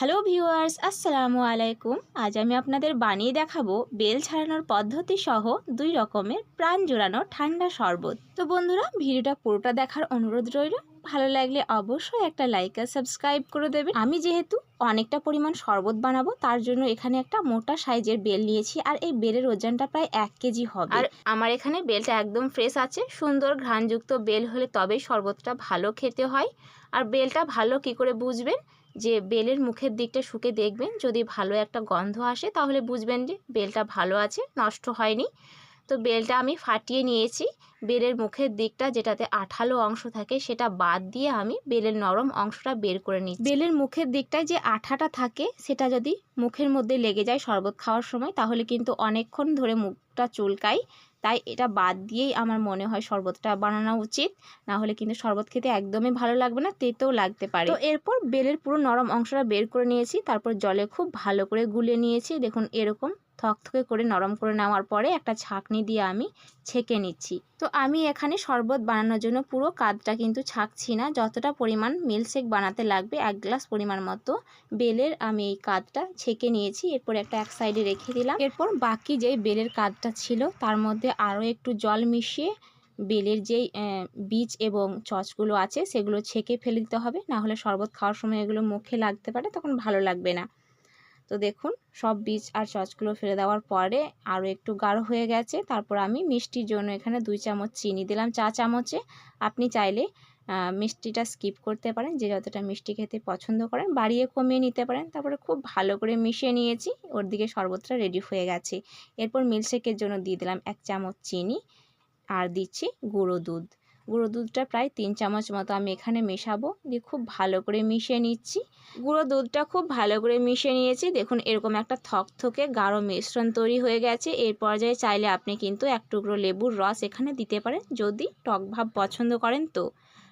Hello viewers, আসসালামু আলাইকুম। আজ আমি আপনাদের বানিয়ে দেখাবো বেল ছাড়ানোর পদ্ধতি সহ দুই রকমের প্রাণ জোড়ানো ঠান্ডা শরবত। তো বন্ধুরা, ভিডিওটা পুরোটা দেখার অনুরোধ রইল। ভালো লাগলে অবশ্যই একটা লাইক আর সাবস্ক্রাইব করে দেবেন। আমি যেহেতু অনেকটা পরিমাণ শরবত বানাবো, তার জন্য এখানে একটা মোটা সাইজের বেল নিয়েছি, আর এই বেলের ওজনটা প্রায় এক কেজি হবে। আর আমার এখানে বেলটা একদম ফ্রেশ আছে, সুন্দর ঘ্রাণযুক্ত বেল হলে তবেই শরবতটা ভালো খেতে হয়। আর বেলটা ভালো কি করে বুঝবেন? যে বেলের মুখের দিকটা শুকে দেখবেন, যদি ভালো একটা গন্ধ আসে তাহলে বুঝবেন যে বেলটা ভালো আছে, নষ্ট হয়নি। তো বেলটা আমি ফাটিয়ে নিয়েছি। বেলের মুখের দিকটা যেটাতে আঠালো অংশ থাকে সেটা বাদ দিয়ে আমি বেলের নরম অংশটা বের করে নিই বেলের মুখের দিকটায় যে আঠাটা থাকে সেটা যদি মুখের মধ্যে লেগে যায় শরবত খাওয়ার সময় তাহলে কিন্তু অনেকক্ষণ ধরে মুখটা চুলকায়। তাই এটা বাদ দিয়েই আমার মনে হয় শরবতটা বানানো উচিত। না হলে কিন্তু শরবত খেতে একদমই ভালো লাগবে না, তেতেও লাগতে পারে। তো এরপর বেলের পুরো নরম অংশটা বের করে নিয়েছি, তারপর জলে খুব ভালো করে গুলে নিয়েছি। দেখুন এরকম থকথকে করে নরম করে নেওয়ার পরে একটা ছাঁকনি দিয়ে আমি ছেঁকে নিচ্ছি। তো আমি এখানে শরবত বানানোর জন্য পুরো কাদটা কিন্তু ছাঁকছি না। যতটা পরিমাণ মিল্কশেক বানাতে লাগবে, এক গ্লাস পরিমাণ মতো বেলের আমি এই কাদটা ছেঁকে নিয়েছি। এরপর একটা এক সাইডে রেখে দিলাম। এরপর বাকি যেই বেলের কাদটা ছিল, তার মধ্যে আরও একটু জল মিশিয়ে বেলের যেই বীজ এবং চচগুলো আছে, সেগুলো ছেঁকে ফেলে দিতে হবে। না হলে শরবত খাওয়ার সময় এগুলো মুখে লাগতে পারে, তখন ভালো লাগবে না। তো দেখুন, সব বীজ আর চচগুলো ফেলে দেওয়ার পরে আরও একটু গাঢ় হয়ে গেছে। তারপর আমি মিষ্টির জন্য এখানে দুই চামচ চিনি দিলাম, চা চামচে। আপনি চাইলে মিষ্টিটা স্কিপ করতে পারেন, যে যতটা মিষ্টি খেতে পছন্দ করেন, বাড়িয়ে কমিয়ে নিতে পারেন। তারপরে খুব ভালো করে মিশিয়ে নিয়েছি, ওর দিকে শরবতটা রেডি হয়ে গেছে। এরপর মিল্কশেকের জন্য দিয়ে দিলাম এক চামচ চিনি, আর দিচ্ছি গুঁড়ো দুধ। গুঁড়ো দুধটা প্রায় তিন চামচ মতো আমি এখানে মেশাবো। দিয়ে খুব ভালো করে মিশিয়ে নিচ্ছি। গুঁড়ো দুধটা খুব ভালো করে মিশিয়ে নিয়েছি। দেখুন, এরকম একটা থকথকে গাঢ় মিশ্রণ তৈরি হয়ে গেছে। এর পর্যায়ে চাইলে আপনি কিন্তু এক টুকরো লেবুর রস এখানে দিতে পারেন যদি টক ভাব পছন্দ করেন তো।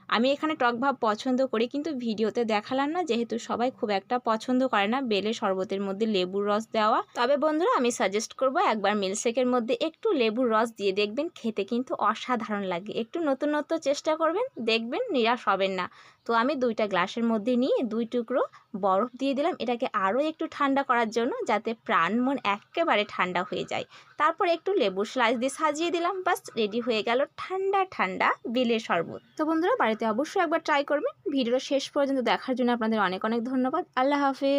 আমি এখানে টক ভাব পছন্দ করি, কিন্তু ভিডিওতে দেখালাম না, যেহেতু সবাই খুব একটা পছন্দ করে না বেলে শরবতের মধ্যে লেবুর রস দেওয়া। তবে বন্ধুরা, আমি সাজেস্ট করব একবার মিল্কশেকের মধ্যে একটু লেবুর রস দিয়ে দেখবেন, খেতে কিন্তু অসাধারণ লাগে। একটু নতুনত্ব নতুন চেষ্টা করবেন, দেখবেন নিরাশ হবেন না। তো আমি দুইটা গ্লাসের মধ্যে নিয়ে দুই টুকরো বরফ দিয়ে দিলাম। এটাকে আরও একটু ঠান্ডা করার জন্য যাতে প্রাণ মন একেবারে ঠান্ডা হয়ে যায়। তারপর একটু লেবু স্লাইস দিয়ে সাজিয়ে দিলাম। বাস, রেডি হয়ে গেল ঠান্ডা ঠান্ডা বেলের শরবত। তো বন্ধুরা, বাড়িতে অবশ্যই একবার ট্রাই করবেন। ভিডিও শেষ পর্যন্ত দেখার জন্য আপনাদের অনেক অনেক ধন্যবাদ। আল্লাহ হাফিজ।